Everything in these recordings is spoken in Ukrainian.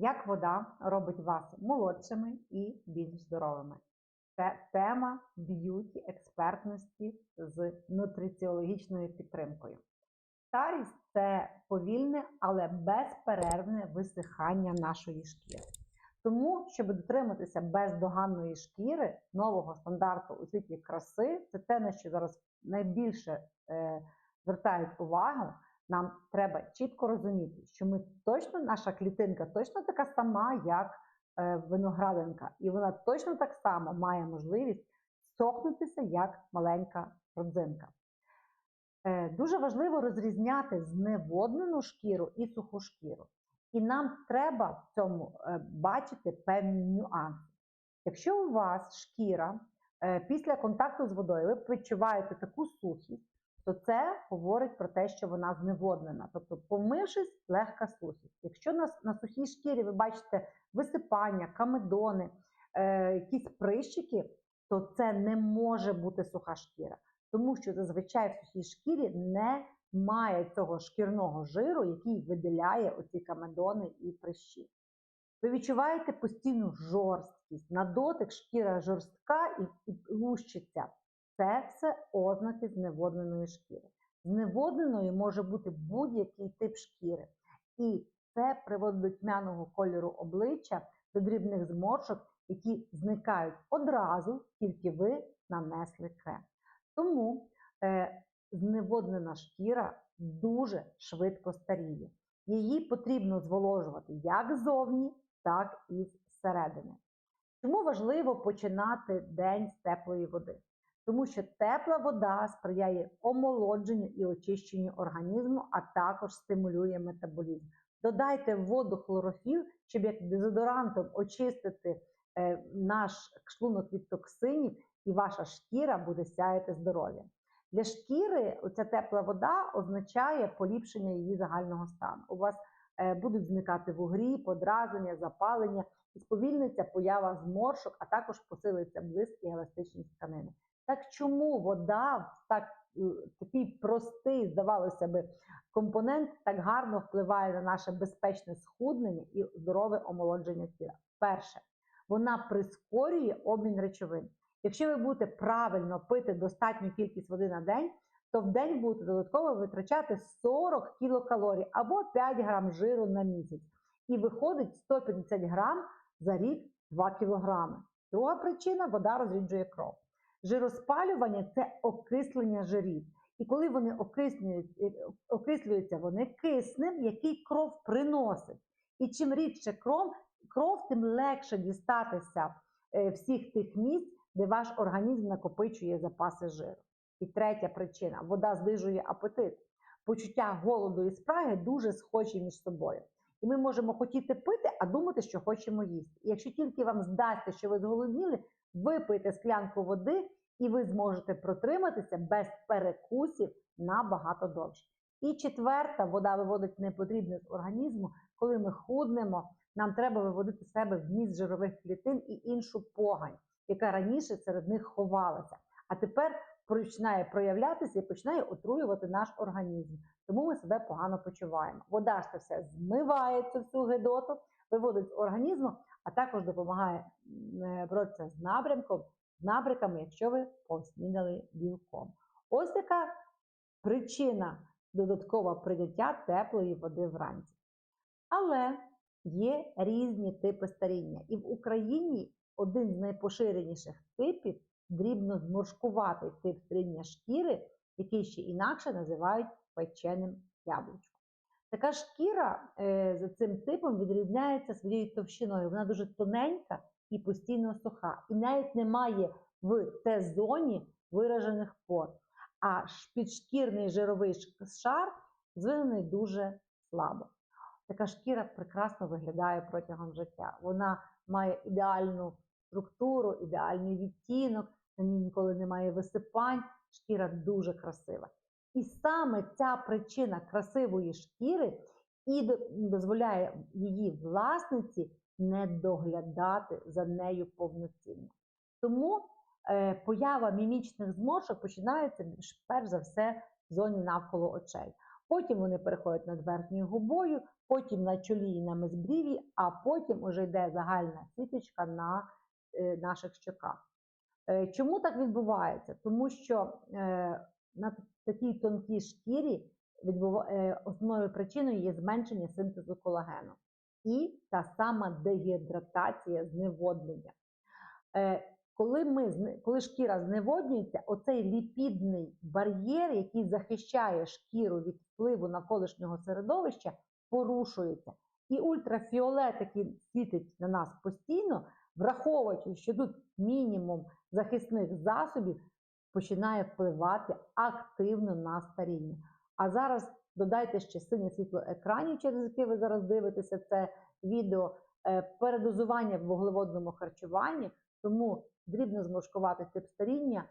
Як вода робить вас молодшими і більш здоровими? Це тема б'юті експертності з нутриціологічною підтримкою. Старість це повільне, але безперервне висихання нашої шкіри. Тому, щоб дотриматися бездоганної шкіри, нового стандарту у світі краси, це те, на що зараз найбільше е, звертають увагу. Нам треба чітко розуміти, що ми точно, наша клітинка точно така сама, як е, виноградинка, і вона точно так само має можливість сохнутися як маленька родзинка. Е, дуже важливо розрізняти зневоднену шкіру і суху шкіру. І нам треба в цьому е, бачити певні нюанси. Якщо у вас шкіра після контакту з водою, ви відчуваєте таку сухість, то це говорить про те, що вона зневоднена. Тобто, помившись, легка сухість. Якщо на, на сухій шкірі ви бачите висипання, камедони, е, якісь прищики, то це не може бути суха шкіра. Тому що зазвичай в сухій шкірі не має цього шкірного жиру, який виділяє оці камедони і прищі. Ви відчуваєте постійну жорсткість, на дотик шкіра жорстка і лущиться. Це все ознаки зневодненої шкіри. Зневодненою може бути будь-який тип шкіри. І це приводить до тьмяного кольору обличчя, до дрібних зморшок, які зникають одразу, тільки ви нанесли крем. Тому е, зневоднена шкіра дуже швидко старіє. Її потрібно зволожувати як ззовні, так і зсередини. Чому важливо починати день з теплої води? Тому що тепла вода сприяє омолодженню і очищенню організму, а також стимулює метаболізм. Додайте в воду хлорофіл, щоб як дезодорантом очистити е, наш шлунок від токсинів, і ваша шкіра буде сяяти здоров'ям. Для шкіри ця тепла вода означає поліпшення її загального стану. У вас е, будуть зникати вугрі, подразнення, запалення, і сповільниться поява зморшок, а також посилиться блиск і еластичність тканини. Так чому вода так, е, такий простий, здавалося би, компонент так гарно впливає на наше безпечне схуднення і здорове омолодження тіла? Перше, вона прискорює обмін речовин. Якщо ви будете правильно пити достатню кількість води на день, то в день будете додатково витрачати 40 кілокалорій або 5 грам жиру на місяць. І виходить 150 грам за рік 2 кілограми. Друга причина вода розріджує кров. Жироспалювання це окислення жирів. І коли вони е, окислюються, вони киснем, який кров приносить. І чим рідше кров, кров, тим легше дістатися е, всіх тих місць, де ваш організм накопичує запаси жиру. І третя причина вода знижує апетит. Почуття голоду і спраги дуже схожі між собою. І ми можемо хотіти пити, а думати, що хочемо їсти. І якщо тільки вам здасться, що ви зголодніли, випийте склянку води, і ви зможете протриматися без перекусів набагато довше. І четверта, вода виводить непотрібне з організму, коли ми худнемо, нам треба виводити з себе вміст жирових клітин і іншу погань яка раніше серед них ховалася, а тепер починає проявлятися і починає отруювати наш організм. Тому ми себе погано почуваємо. Вода ж це все змиває цю всю гидоту, виводить з організму, а також допомагає е, боротися з набрямком, з набряками, якщо ви поснідали білком. Ось така причина додаткова прийняття теплої води вранці. Але є різні типи старіння. І в Україні один з найпоширеніших типів дрібно зморшкуватий тип стріння шкіри, який ще інакше називають печеним яблучком. Така шкіра е, за цим типом відрізняється своєю товщиною. Вона дуже тоненька і постійно суха. І навіть немає в Т-зоні виражених пор. А підшкірний жировий шар звинений дуже слабо. Така шкіра прекрасно виглядає протягом життя. Вона має ідеальну структуру, ідеальний відтінок, на ній ніколи немає висипань, шкіра дуже красива. І саме ця причина красивої шкіри і дозволяє її власниці не доглядати за нею повноцінно. Тому е, поява мімічних зморшок починається перш за все в зоні навколо очей. Потім вони переходять над верхньою губою, потім на чолі і на мезбріві, а потім уже йде загальна сіточка на е, наших щоках. Е, Чому так відбувається? Тому що на такій тонкій шкірі е, основною причиною є зменшення синтезу колагену і та сама дегідратація, зневоднення. Е, коли, ми, коли шкіра зневоднюється, оцей ліпідний бар'єр, який захищає шкіру від впливу навколишнього середовища, порушується. І ультрафіолет, який світить на нас постійно, враховуючи, що тут мінімум захисних засобів, починає впливати активно на старіння. А зараз додайте ще синє світло екранів, через яке ви зараз дивитеся це відео, е, передозування в вуглеводному харчуванні, тому дрібно зморшкуватий тип старіння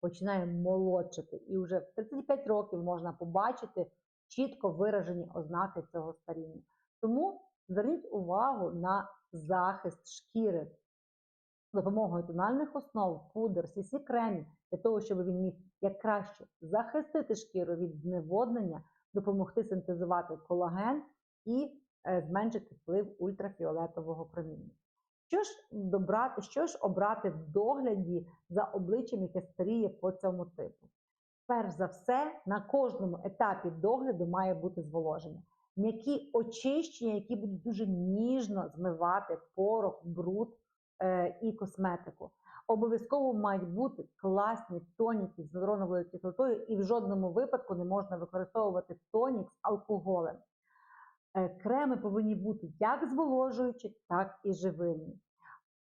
починає молодшити. І вже в 35 років можна побачити чітко виражені ознаки цього старіння. Тому зверніть увагу на захист шкіри з допомогою тональних основ, пудр, сісі кремів, для того, щоб він міг як краще захистити шкіру від зневоднення, допомогти синтезувати колаген і е, зменшити вплив ультрафіолетового проміння. Що ж добрати, що ж обрати в догляді за обличчям, яке старіє по цьому типу? Перш за все, на кожному етапі догляду має бути зволоження. М'які очищення, які будуть дуже ніжно змивати порох, бруд е, і косметику. Обов'язково мають бути класні тоніки з гіалуроновою кислотою, і в жодному випадку не можна використовувати тонік з алкоголем. Е, Креми повинні бути як зволожуючі, так і живильні.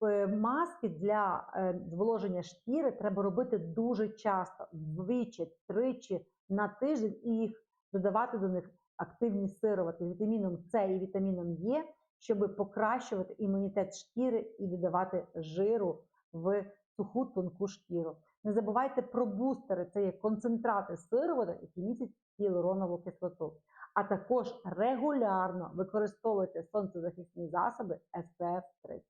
Е, Маски для е, зволоження шкіри треба робити дуже часто, двічі, тричі на тиждень, і їх додавати до них активні сировати вітаміном С і вітаміном Е, щоб покращувати імунітет шкіри і додавати жиру в суху тонку шкіру. Не забувайте про бустери, це є концентрати сироваток, які містять гіалуронову кислоту. А також регулярно використовуйте сонцезахисні засоби SPF 30.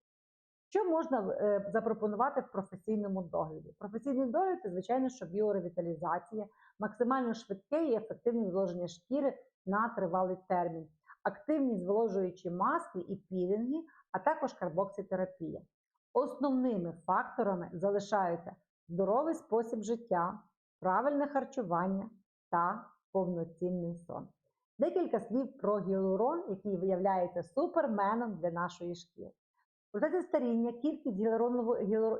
Що можна е, запропонувати в професійному догляді? Професійний догляд це, звичайно, що біоревіталізація, максимально швидке і ефективне зволоження шкіри на тривалий термін, активні зволожуючі маски і пілінги, а також карбокситерапія. Основними факторами залишаються здоровий спосіб життя, правильне харчування та повноцінний сон. Декілька слів про гіалурон, який виявляється суперменом для нашої шкіри. У процесі старіння кількість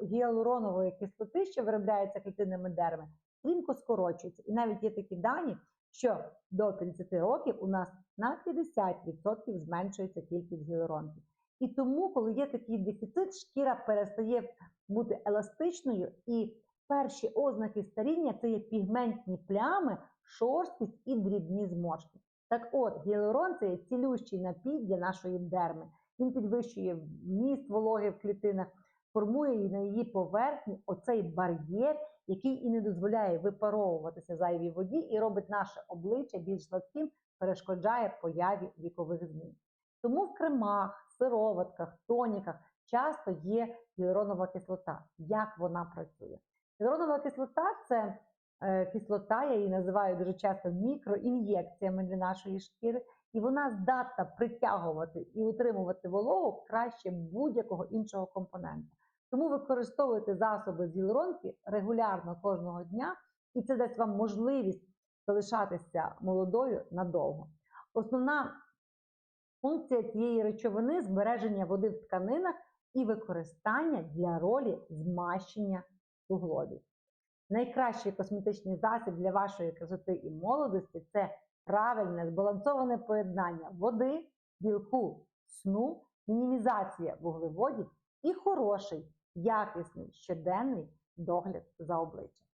гіалуронової, кислоти, що виробляється клітинами дерми, стрімко скорочується. І навіть є такі дані, що до 30 років у нас на 50% зменшується кількість гіалуронки. І тому, коли є такий дефіцит, шкіра перестає бути еластичною, і перші ознаки старіння це є пігментні плями, шорсткість і дрібні зморшки. Так от, гіалурон це є цілющий напій для нашої дерми. Він підвищує вміст вологи в клітинах, формує на її поверхні оцей бар'єр, який і не дозволяє випаровуватися зайвій воді і робить наше обличчя більш гладким, перешкоджає появі вікових змін. Тому в кремах, сироватках, тоніках часто є гіалуронова кислота. Як вона працює? Гіалуронова кислота це е, кислота, я її називаю дуже часто мікроін'єкціями для нашої шкіри, і вона здатна притягувати і утримувати вологу краще будь-якого іншого компонента. Тому використовуйте засоби з гіалуронки регулярно кожного дня, і це дасть вам можливість залишатися молодою надовго. Основна функція цієї речовини збереження води в тканинах і використання для ролі змащення суглобів. Найкращий косметичний засіб для вашої красоти і молодості це правильне збалансоване поєднання води, білку, сну, мінімізація вуглеводів і хороший, якісний щоденний догляд за обличчям.